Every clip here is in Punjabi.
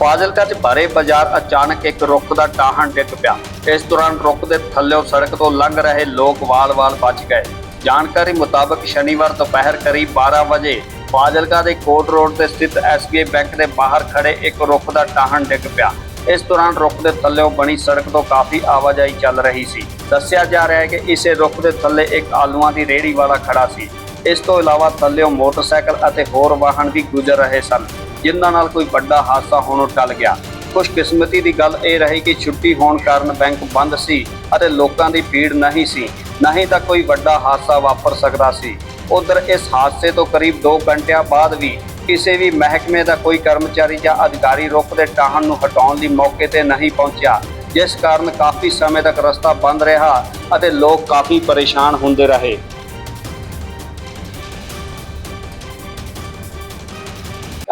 ਫਾਜ਼ਿਲਕਾ 'ਚ ਭਰੇ ਬਾਜ਼ਾਰ ਅਚਾਨਕ ਇੱਕ ਰੁੱਖ ਦਾ ਟਾਹਣ ਡਿੱਗ ਪਿਆ। ਇਸ ਦੌਰਾਨ ਰੁੱਖ ਦੇ ਥੱਲੇੋਂ ਸੜਕ ਤੋਂ ਲੰਘ ਰਹੇ ਲੋਕ ਵਾਲ-ਵਾਲ ਬਚ ਗਏ। ਜਾਣਕਾਰੀ ਮੁਤਾਬਕ ਸ਼ਨੀਵਾਰ ਦੁਪਹਿਰ ਕਰੀਬ 12 ਵਜੇ ਫਾਜ਼ਿਲਕਾ ਦੇ ਕੋਟ ਰੋਡ ਤੇ ਸਥਿਤ SBI ਬੈਂਕ ਦੇ ਬਾਹਰ ਖੜੇ ਇੱਕ ਰੁੱਖ ਦਾ ਟਾਹਣ ਡਿੱਗ ਪਿਆ। ਇਸ ਦੌਰਾਨ ਰੁੱਖ ਦੇ ਥੱਲੇੋਂ ਬਣੀ ਸੜਕ ਤੋਂ ਕਾਫੀ ਆਵਾਜਾਈ ਚੱਲ ਰਹੀ ਸੀ। ਦੱਸਿਆ ਜਾ ਰਿਹਾ ਹੈ ਕਿ ਇਸੇ ਰੁੱਖ ਦੇ ਥੱਲੇ ਇੱਕ ਆਲੂਆਂ ਦੀ ਰੇਹੜੀ ਵਾਲਾ ਖੜਾ ਸੀ। ਇਸ ਤੋਂ ਇਲਾਵਾ ਥੱਲੇੋਂ ਮੋਟਰਸਾਈਕਲ ਅਤੇ ਹੋਰ ਵਾਹਨ ਵੀ ਗੁਜ਼ਰ ਰਹੇ ਸਨ। ਜਿਨ੍ਹਾਂ ਨਾਲ ਕੋਈ ਵੱਡਾ ਹਾਦਸਾ ਹੋਣੋਂ ਟਲ ਗਿਆ। ਖੁਸ਼ਕਿਸਮਤੀ ਦੀ ਗੱਲ ਇਹ ਰਹੀ ਕਿ ਛੁੱਟੀ ਹੋਣ ਕਾਰਨ ਬੈਂਕ ਬੰਦ ਸੀ ਅਤੇ ਲੋਕਾਂ ਦੀ ਭੀੜ ਨਹੀਂ ਸੀ ਨਹੀਂ ਤਾਂ ਕੋਈ ਵੱਡਾ ਹਾਦਸਾ ਵਾਪਰ ਸਕਦਾ ਸੀ। ਉਧਰ ਇਸ ਹਾਦਸੇ ਤੋਂ ਕਰੀਬ 2 ਘੰਟਿਆਂ ਬਾਅਦ ਵੀ ਕਿਸੇ ਵੀ ਮਹਿਕਮੇ ਦਾ ਕੋਈ ਕਰਮਚਾਰੀ ਜਾਂ ਅਧਿਕਾਰੀ ਰੁੱਖ ਦੇ ਟਾਹਣ ਨੂੰ ਹਟਾਉਣ ਦੀ ਮੌਕੇ ਤੇ ਨਹੀਂ ਪਹੁੰਚਿਆ, ਜਿਸ ਕਾਰਨ ਕਾਫੀ ਸਮੇਂ ਤੱਕ ਰਸਤਾ ਬੰਦ ਰਿਹਾ ਅਤੇ ਲੋਕ ਕਾਫੀ ਪਰੇਸ਼ਾਨ ਹੁੰਦੇ ਰਹੇ।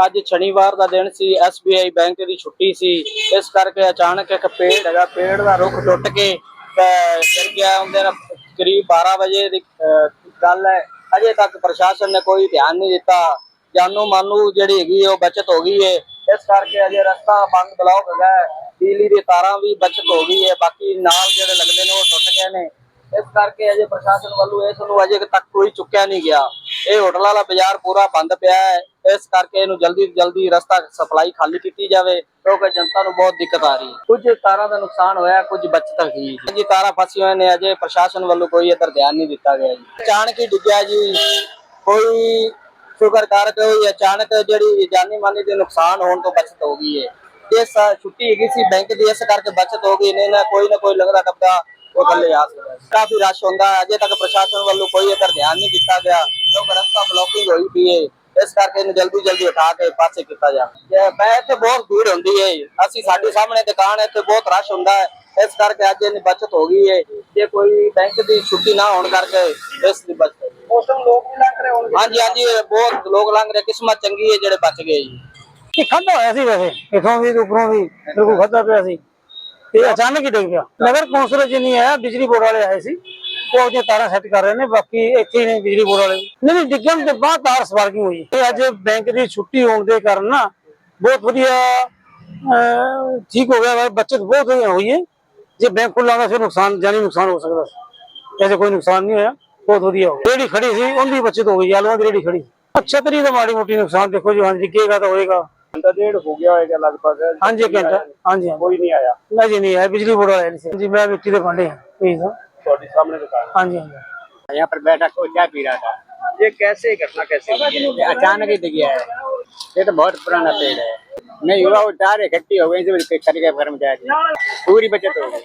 ਅੱਜ ਸ਼ਨੀਵਾਰ ਦਾ ਦਿਨ ਸੀ SBI ਬੈਂਕ ਦੀ ਛੁੱਟੀ ਸੀ। ਇਸ ਕਰਕੇ ਅਚਾਨਕ ਇੱਕ ਪੇੜ ਹੈਗਾ, ਪੇੜ ਦਾ ਰੁੱਖ ਟੁੱਟ ਕੇ ਗਿਰ ਗਿਆ। ਉਹਦੇ ਨਾਲ ਕਰੀਬ 12 ਵਜੇ ਦੀ ਗੱਲ ਹੈ। ਅਜੇ ਤੱਕ ਪ੍ਰਸ਼ਾਸਨ ਨੇ ਕੋਈ ਧਿਆਨ ਨਹੀਂ ਦਿੱਤਾ। ਜਾਨੂ ਮਾਨੂ ਜਿਹੜੀ ਹੈਗੀ ਉਹ ਬਚਤ ਹੋ ਗਈ ਹੈ ਇਸ ਕਰਕੇ ਅਜੇ ਰਸਤਾ ਬੰਦ ਬਲੌਕ ਹੈਗਾ ਹੈ। ਬਿਜਲੀ ਦੀ ਤਾਰਾਂ ਵੀ ਬਚਤ ਹੋ ਗਈ ਹੈ ਬਾਕੀ ਨਾਲ ਜਿਹੜੇ ਲੱਗਦੇ ਨੇ, ਉਹ ਟੁੱਟ ਗਏ ਨੇ। ਇਸ ਕਰਕੇ ਅਜੇ ਪ੍ਰਸ਼ਾਸਨ ਵੱਲੋਂ ਇਸ ਨੂੰ ਅਜੇ ਤੱਕ ਕੋਈ ਚੁੱਕਿਆ ਨਹੀਂ ਗਿਆ। ਇਹ ਹੋਟਲ ਵਾਲਾ ਬਾਜ਼ਾਰ ਪੂਰਾ ਬੰਦ ਪਿਆ ਹੈ। ਇਸ ਕਰਕੇ ਇਹਨੂੰ ਜਲਦੀ ਤੋਂ ਜਲਦੀ ਰਸਤਾ ਸਪਲਾਈ ਖਾਲੀ ਕੀਤੀ ਜਾਵੇ, ਕਿਉਂਕਿ ਜਨਤਾ ਨੂੰ ਬਹੁਤ ਦਿੱਕਤ ਆ ਰਹੀ ਹੈ। ਕੁਝ ਤਾਰਾਂ ਦਾ ਨੁਕਸਾਨ ਹੋਇਆ, ਕੁਝ ਬਚਤ ਹੋਈ ਜੀ। ਤਾਰਾਂ ਫਸੀਆਂ ਹੋਈਆਂ ਨੇ, ਅਜੇ ਪ੍ਰਸ਼ਾਸਨ ਵੱਲੋਂ ਕੋਈ ਇੱਧਰ ਧਿਆਨ ਨਹੀਂ ਦਿੱਤਾ ਗਿਆ ਜੀ। ਅਚਾਨਕ ਹੀ ਡਿੱਗਿਆ ਜੀ। ਕੋਈ ਸ਼ੁਕਰ ਕਰਕੇ ਹੋਈ, ਅਚਾਨਕ ਜਿਹੜੀ ਜਾਨੀ ਮਾਨੀ ਦੇ ਨੁਕਸਾਨ ਹੋਣ ਤੋਂ ਬਚਤ ਹੋ ਗਈ ਹੈ। ਇਸ ਸਾਲ ਛੁੱਟੀ ਹੈਗੀ ਸੀ ਬੈਂਕ ਦੀ, ਇਸ ਕਰਕੇ ਬਚਤ ਹੋ ਗਈ ਨਹੀਂ ਨਾ ਕੋਈ ਨਾ ਕੋਈ ਲੱਗਦਾ ਡੱਬਾ ਉਹ ਥੱਲੇ ਆ ਸਕਦਾ ਕਾਫੀ ਰਸ਼ ਹੁੰਦਾ, ਅਜੇ ਤੱਕ ਪ੍ਰਸ਼ਾਸਨ ਵੱਲੋਂ ਕੋਈ ਇਧਰ ਧਿਆਨ ਨਹੀਂ ਦਿੱਤਾ ਗਿਆ, ਕਿਉਂਕਿ ਰਸਤਾ ਬਲੌਕਿੰਗ ਹੋਈ ਪਈ ਹੈ। ਇਸ ਕਰਕੇ ਇਹਨੂੰ ਜਲਦੀ ਜਲਦੀ ਉਠਾ ਕੇ ਪਾਸੇ ਕੀਤਾ ਜਾਵੇ ਮੈਂ ਇੱਥੇ ਬਹੁਤ ਭੀੜ ਹੁੰਦੀ ਹੈ ਅਸੀਂ ਸਾਡੇ ਸਾਹਮਣੇ ਦੁਕਾਨ ਹੈ ਇੱਥੇ ਬਹੁਤ ਰਸ਼ ਹੁੰਦਾ ਹੈ। ਇਸ ਕਰਕੇ ਅੱਜ ਇਹਨੀ ਬਚਤ ਹੋ ਗਈ ਹੈ ਜੇ ਕੋਈ ਬੈਂਕ ਦੀ ਛੁੱਟੀ ਨਾ ਹੋਣ ਕਰਕੇ ਇਸ ਦੀ ਬਚਤ। ਮੌਸਮ ਲੋਕ ਵੀ ਲੰਘ ਰਹੇ ਹੋਣਗੇ। ਹਾਂਜੀ ਹਾਂਜੀ ਇਹ ਬਹੁਤ ਲੋਕ ਲੰਘ ਰਹੇ। ਕਿਸਮਤ ਚੰਗੀ ਹੈ ਜਿਹੜੇ ਬਚ ਗਏ ਜੀ। ਇਹ ਖਾਦਾ ਹੋਇਆ ਸੀ ਵੈਸੇ। ਇਥੋਂ ਵੀ ਉੱਪਰੋਂ ਵੀ। ਬਿਲਕੁਲ ਖਾਦਾ ਪਿਆ ਸੀ। ਤੇ ਅਚਾਨਕ ਹੀ ਡਿੱਗ ਪਿਆ ਨਗਰ ਕੌਂਸਲ ਚ ਨਹੀਂ ਆਇਆ ਬਿਜਲੀ ਬੋਰਡ ਵਾਲੇ ਆਏ ਸੀ। ਉਹ ਜੇ ਤਾਰਾਂ ਸੈੱਟ ਕਰ ਰਹੇ ਨੇ ਬਾਕੀ ਇੱਥੇ ਨੇ ਬਿਜਲੀ ਬੋਰਡ ਵਾਲੇ ਨਹੀਂ ਨਹੀਂ ਡਿੱਗਣ ਦੇ ਬਾਅਦ ਤਾਰ ਸਪਾਰਕਿੰਗ ਹੋਈ। ਤੇ ਅੱਜ ਬੈਂਕ ਦੀ ਛੁੱਟੀ ਹੋਣ ਦੇ ਕਾਰਨ ਨਾ ਬਹੁਤ ਵਧੀਆ ਠੀਕ ਹੋ ਗਿਆ ਬੱਚਤ ਬਹੁਤ ਹੋਈ ਹੈ। ਜੇ ਬੈਂਕ ਖੁੱਲਾ ਦਾ ਫਿਰ ਨੁਕਸਾਨ ਜਾਨੀ ਨੁਕਸਾਨ ਹੋ ਸਕਦਾ ਐਸੇ ਕੋਈ ਨੁਕਸਾਨ ਨਹੀਂ ਹੋਇਆ ਬਹੁਤ ਵਧੀਆ ਹੋ ਰੇੜੀ ਖੜੀ ਸੀ ਉਹਦੀ ਬੱਚਤ ਹੋ ਗਈ ਆਲੂਆਂ ਦੀ ਰੇੜੀ ਖੜੀ। ਅੱਛਾ ਤਰੀ ਦਾ ਮਾੜੀ ਮੋਟੀ ਨੁਕਸਾਨ ਦੇਖੋ ਜੀ ਹਾਂਜੀ ਕਿਹਗਾ ਤਾਂ ਹੋਏਗਾ। ਘੰਟਾ ਡੇਢ ਹੋ ਗਿਆ ਹੋਏਗਾ ਲਗਭਗ। ਹਾਂਜੀ ਘੰਟਾ ਹਾਂਜੀ ਕੋਈ ਨਹੀਂ ਆਇਆ। ਨਹੀਂ ਨਹੀਂ ਆਇਆ ਬਿਜਲੀ ਬੋਰਡ ਵਾਲੇ ਨਹੀਂ ਸੀ। ਜੀ ਮੈਂ ਮਿੱਟੀ ਦੇ ਭਾਂਡੇ ਹਾਂ ਪਲੀਜ਼ ਤੁਹਾਡੇ ਸਾਹਮਣੇ ਦੁਕਾਨ हाँ जी हाँ जी यहाँ पर बैठा कोई चाय पी रहा था ਇਹ कैसे घटना कैसे ये अचानक ही दिख गया है ये तो बहुत पुराना पेड़ है नहीं हुआ वो तार इकट्ठी हो गई तो करके कर्मचारी पूरी बचत हो गई